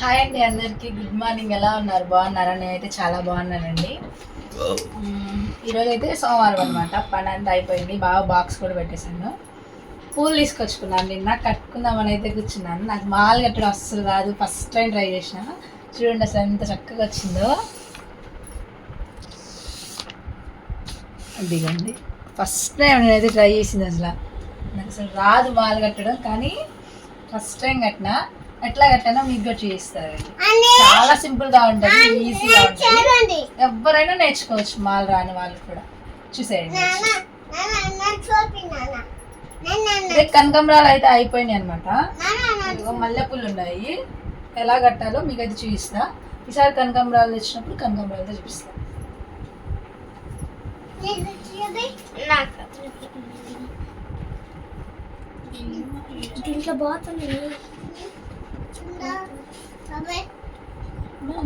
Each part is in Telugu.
హాయ్ అండి అందరికి. గుడ్ మార్నింగ్ ఎలా ఉన్నారు? బాగున్నారా? నేనైతే చాలా బాగున్నానండి. ఈరోజు అయితే సోమవారం అనమాట పని అంతా అయిపోయింది. బాగా బాక్స్ కూడా పెట్టేశాను. పూలు తీసుకొచ్చుకున్నాను. నిన్న కట్టుకుందామని అయితే కూర్చున్నాను. నాకు మాలు కట్టడం అస్సలు రాదు. ఫస్ట్ టైం ట్రై చేసిన. చూడండి అసలు ఎంత చక్కగా వచ్చిందో. అదిగండి ఫస్ట్ టైం నేనైతే ట్రై చేసింది అసలు. నాకు అసలు రాదు మాలు కట్టడం. కానీ ఫస్ట్ టైం కట్టినా. ఎట్లా కట్టినా మీకు కూడా చూపిస్తారు చాలా సింపుల్గా ఉంటుంది ఈజీగా ఉంటుంది. ఎవరైనా నేర్చుకోవచ్చు మాలు రాని వాళ్ళు కూడా. చూసేయండి కనకంబరాలు అయితే అయిపోయినాయి అనమాట మల్లెపూలు ఉన్నాయి. ఎలా కట్టాలో మీకు అయితే చూపిస్తా. ఈసారి కనకంబరాలు తెచ్చినప్పుడు కనకంబరాలతో చూపిస్తా. దీంట్లో బాగుంది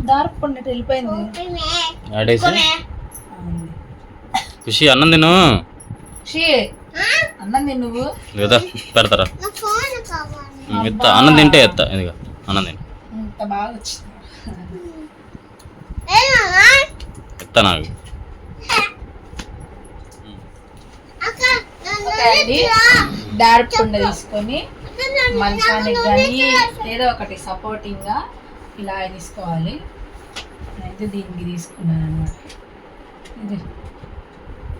దారపు పండు వెళ్ళిపోయింది? ఆడేసి. ఖుషి అన్నం తిను. అన్నం తిను నువ్వు. కదా పెడతారా? ఫోన్ కావాలి. ఉమ్, ఎత్త అన్నం తింటే ఎత్త ఇదిగా అన్నం తిను. ఇంత బాగా వచ్చింది. ఎత్త నాకు. తీసుకొని మంచానికి కానీ ఏదో ఒకటి సపోర్టింగ్గా ఇలా తీసుకోవాలి. నేనైతే దీనికి తీసుకున్నాను అనమాట ఇది.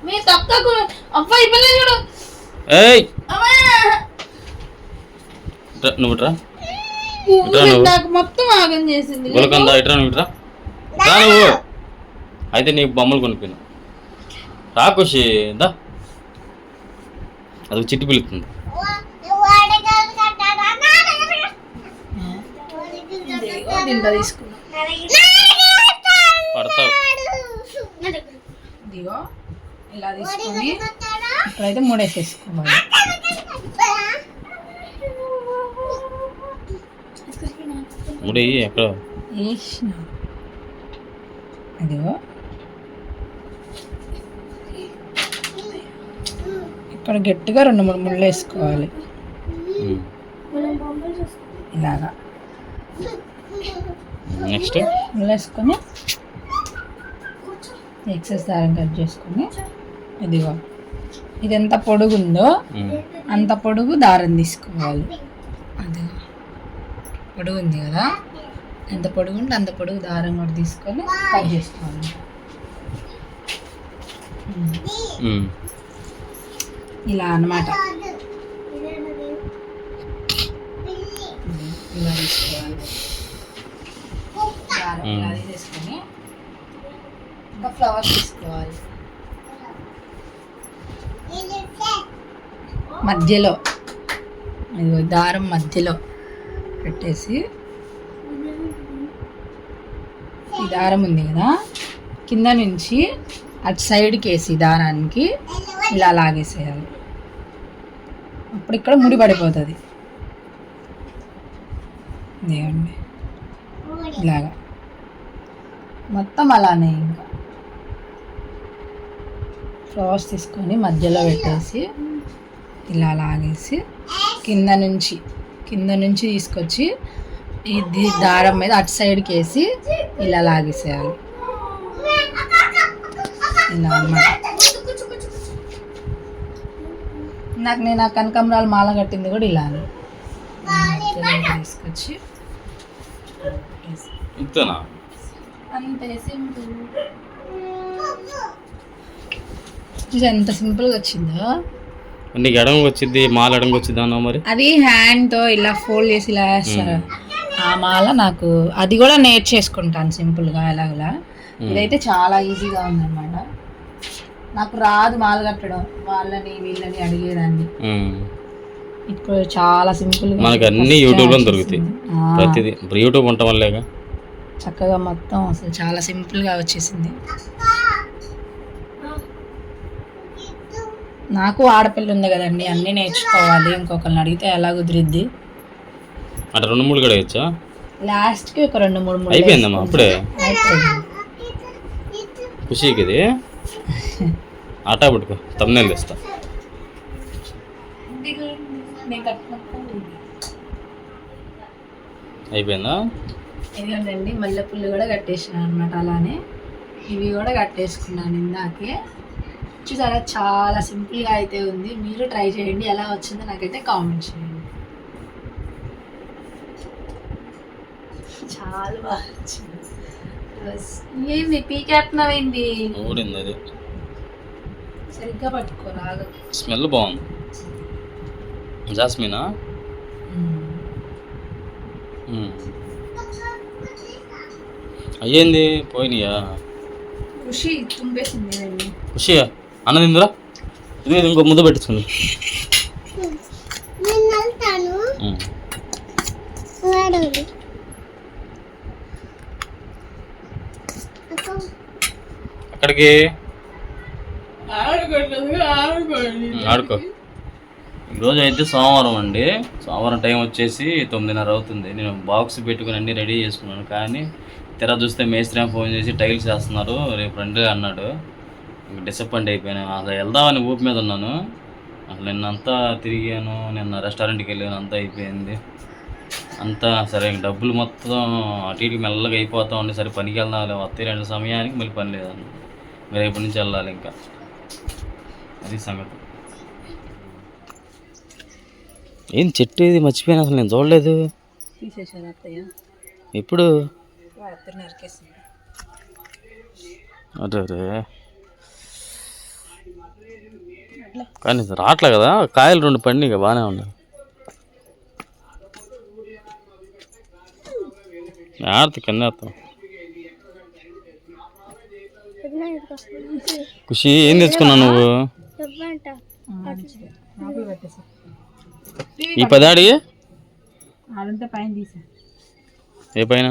మీ తక్కువ అబ్బాయి ఇవ్వలేదు చూడు. ఏయ్! నువ్వు నువ్వు. నాకు మొత్తం ఆగం చేసింది. గులకంద ఇట్రా నువ్వు ఇట్రా. రా నువ్వు. అయితే నీకు బొమ్మలు కొనిపోయినా. రా ఖుషి దా. అది చిట్టి పిలుస్తుంది. దీంట్లో తీసుకున్నాం ఇదిగో ఇలా తీసుకొని ఇప్పుడైతే మూడేసేసుకోవాలి. వేసిన ఇదిగో. ఇక్కడ గట్టిగా రెండు మూడు ముళ్ళు వేసుకోవాలి. ఇలాగా. నెక్స్ట్ వేసుకొని ఎక్సెస్ దారం కట్ చేసుకొని ఇదిగో ఇది ఎంత పొడుగు ఉందో. అంత పొడుగు దారం తీసుకోవాలి. అది పొడుగు ఉంది కదా? ఎంత పొడుగు ఉంటే అంత పొడుగు దారం కూడా తీసుకొని కట్ చేసుకోవాలి. ఇలా అన్నమాట. ఇలా తీసుకోవాలి. ఇంకా ఫ్లవర్స్ తీసుకోవాలి. మధ్యలో దారం మధ్యలో పెట్టేసి ఈ దారం ఉంది కదా కింద నుంచి అటు సైడ్కి వేసి దారానికి ఇలా లాగేసేయాలి. అప్పుడు ఇక్కడ ముడి పడిపోతుంది. ఇలాగా. మొత్తం అలానే ఇంకా. ఫ్లవర్స్ తీసుకొని మధ్యలో పెట్టేసి ఇలా లాగేసి కింద నుంచి కింద నుంచి తీసుకొచ్చి ఇది దారం మీద అటు సైడ్కి వేసి ఇలా లాగేసేయాలి. ఇలా అన్నమాట. నాకు నేను ఆ కనకంబరాలు మాల కట్టింది కూడా ఇలా తీసుకొచ్చి ఇంతేనా? అంతే సింపుల్. చూసా ఎంత సింపుల్గా వచ్చిందో? నీకు ఎడంకి వచ్చింది మాల ఎడంకి వచ్చింది అన్నావు మరి? అది హ్యాండ్తో ఇలా ఫోల్డ్ చేసి ఇలా వేస్తారు. ఆ మాల నాకు అది కూడా నేర్చేసుకుంటాను సింపుల్గా ఎలాగలా. ఇదైతే చాలా ఈజీగా ఉందన్నమాట. నాకు రాదు మాల కట్టడం వాళ్ళని వీళ్ళని అడిగేదాన్ని. ఇప్పుడు చాలా సింపుల్గా మనకి అన్ని యూట్యూబ్లో దొరుకుతాయి. ప్రతిదీ. ఇప్పుడు యూట్యూబ్ ఉండటం వల్లేగా చక్కగా మొత్తం అసలు చాలా సింపుల్గా వచ్చేసింది. నాకు ఆడపిల్ల ఉంది కదండి అన్నీ నేర్చుకోవాలి. ఇంకొకరిని అడిగితే ఎలా కుదిరిద్ది? అటు రెండు మూడు కూడా వేయచ్చా? లాస్ట్కి ఒక రెండు మూడు మూడు అయిపోయిందమ్మా అప్పుడే? ఖుషికి ఇది? ఆటా పట్టుకో నేను కట్టినప్పుడు అయిపోయిందా? ఇదిగోండి మల్లెపూలు కూడా కట్టేసినాను అనమాట అలానే. ఇవి కూడా కట్టేసుకున్నాను ఇందాకే. చూసారా చాలా సింపుల్గా అయితే ఉంది. మీరు ట్రై చేయండి ఎలా వచ్చిందో నాకైతే కామెంట్ చేయండి. చాలా బాగా వచ్చింది. ఏంది పీకెత్తున్నావేంది? ఊడింది అది సరిగ్గా పట్టుకో రాదు స్మెల్ బాగుంది. జాస్మినా. అయ్యింది? పోయినాయా? ఖుషి తుంపేసింది ఇవన్నీ. ఖుషి అన్న తిందురా? ఇది ఇది ఇంకో ముద్ద ఆడుకోండి. ఉమ్, ఆడుకో. ఈరోజు అయితే సోమవారం అండి. సోమవారం టైం వచ్చేసి తొమ్మిదిన్నర అవుతుంది. నేను బాక్స్ పెట్టుకుని అన్నీ రెడీ చేసుకున్నాను. కానీ తెర చూస్తే మేస్త్రి ఫోన్ చేసి టైల్స్ వేస్తున్నారు. రేపు రండి అన్నాడు. ఇంకా డిసప్పాయింట్ అయిపోయాను. అసలు వెళ్దామని ఊపి మీద ఉన్నాను. అసలు నిన్నంతా తిరిగాను. నిన్న రెస్టారెంట్కి వెళ్ళాను. అంతా అయిపోయింది. అంతా సరే డబ్బులు మొత్తం అటు ఇటు మెల్లగా అయిపోతా ఉండి. సరే పనికి వెళ్దాం వస్తే రెండు సమయానికి మళ్ళీ పని లేదన్న. రేపటి నుంచి వెళ్ళాలి ఇంకా. అది సంగతి. ఏం చెట్టు ఇది మర్చిపోయాను అసలు నేను చూడలేదు. అత్తయ్య? ఎప్పుడు? అరే అరే కానీ రావట్లే కదా కాయలు రెండు పండి ఇక బాగానే ఉన్నాయి. ఆడతా కింద వేస్తాం. ఖుషి ఏం తెచ్చుకున్నావు నువ్వు? ఈ పదాడి ఆడంతా పైన తీసా. ఏ పైన?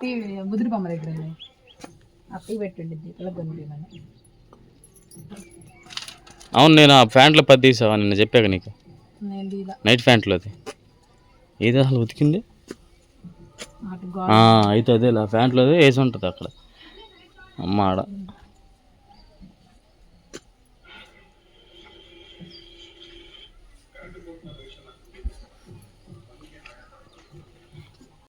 టీవీ బుద్ధుడి బొమ్మ దగ్గర ఉన్నాయి అప్పి పెట్టండి ఇక్కడ కొనిపించమని అవును నేను ఆ ప్యాంట్లో పది తీసావా? నిన్న చెప్పాక నీకు. నైట్ ప్యాంట్లో అది. ఏది అసలు ఉతికింది? అయితే అదే ప్యాంట్లో అదే వేసి ఉంటుంది అక్కడ. అమ్మ ఆడ.